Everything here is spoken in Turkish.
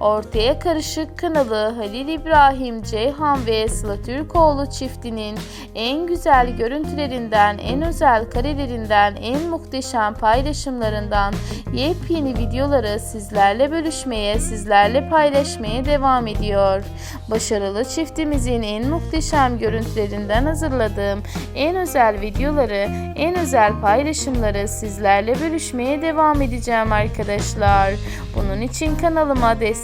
Ortaya Karışık kanalı Halil İbrahim Ceyhan ve Sıla Türkoğlu çiftinin en güzel görüntülerinden, en özel karelerinden, en muhteşem paylaşımlarından yepyeni videoları sizlerle bölüşmeye, sizlerle paylaşmaya devam ediyor. Başarılı çiftimizin en muhteşem görüntülerinden hazırladığım en özel videoları, en özel paylaşımları sizlerle bölüşmeye devam edeceğim arkadaşlar. Bunun için kanalıma